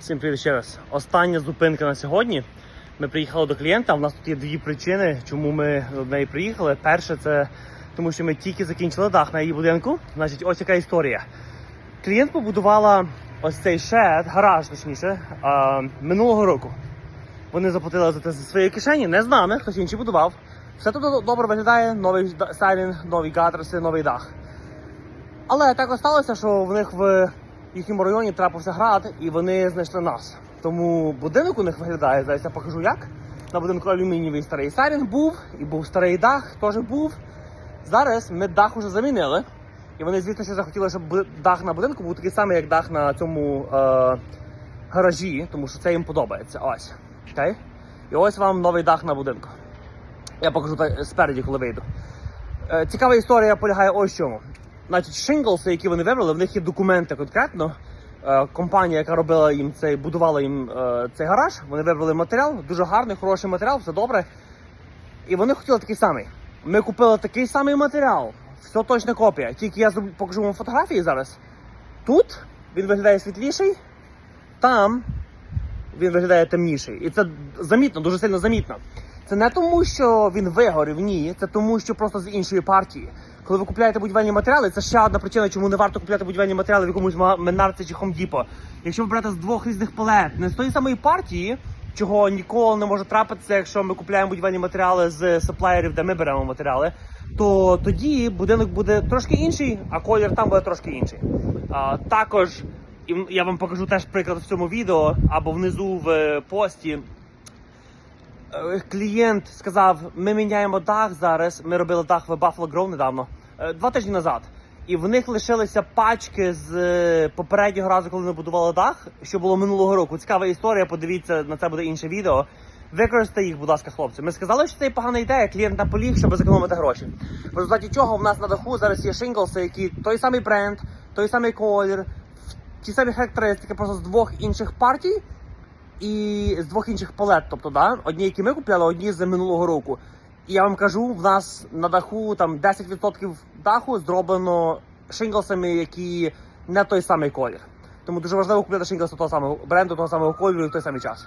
Всім привіт ще раз. Остання зупинка на сьогодні. Ми приїхали до клієнта. У нас тут є дві причини, чому ми до неї приїхали. Перше, це тому, що ми тільки закінчили дах на її будинку. Значить, ось яка історія. Клієнт побудувала ось цей шед, гараж, точніше, минулого року. Вони заплатили за це зі своєї кишені, не з нами, хтось інший будував. Все тут добре виглядає, новий стайлінг, нові гатреси, новий дах. Але так сталося, що в них в їхньому районі трапився град, і вони знайшли нас. Тому будинок у них виглядає, зараз я покажу як. На будинку алюмінієвий старий сайрінг був, і був старий дах, теж був. Зараз ми дах уже замінили. І вони, звісно, що захотіли, щоб дах на будинку був такий самий, як дах на цьому е, гаражі, тому що це їм подобається. Ось. Окей? І ось вам новий дах на будинку. Я покажу спереді, коли вийду. Е, Цікава історія полягає ось в чому. Значить, шинглси, які вони вибрали, в них є документи конкретно. Е, Компанія, яка робила їм цей, будувала їм е, цей гараж, вони вибрали матеріал, дуже гарний, хороший матеріал, все добре. І вони хотіли такий самий. Ми купили такий самий матеріал, все точна копія. Тільки я покажу вам фотографії зараз. Тут він виглядає світліший, там він виглядає темніший. І це замітно, дуже сильно замітно. Це не тому, що він вигорів, ні, це тому, що просто з іншої партії. Коли ви купуєте будівельні матеріали, це ще одна причина, чому не варто купляти будівельні матеріали в якомусь Менарці чи Depot. Якщо ви берете з двох різних палет, не з тої самої партії, чого ніколи не може трапитися, якщо ми купуємо будівельні матеріали з саплаєрів, де ми беремо матеріали, то тоді будинок буде трошки інший, а колір там буде трошки інший. А, також я вам покажу теж приклад в цьому відео або внизу в е, пості. Е, Клієнт сказав: ми міняємо дах зараз. Ми робили дах в Buffalo Grove недавно, два тижні назад. І в них лишилися пачки з е, попереднього разу, коли ми будували дах, що було минулого року. Цікава історія. Подивіться, на це буде інше відео. Використайте їх, будь ласка, хлопці. Ми сказали, що це погана ідея. Клієнт наполіг, щоб зекономити гроші. В результаті чого в нас на даху зараз є шинглси, які той самий бренд, той самий колір, ті самі характеристики, просто з двох інших партій і з двох інших палет. Тобто, да, одні, які ми купляли, одні з минулого року. І я вам кажу, в нас на даху там 10% даху зроблено шинглсами, які не той самий колір. Тому дуже важливо купляти шинглси того самого бренду, того самого кольору і в той самий час.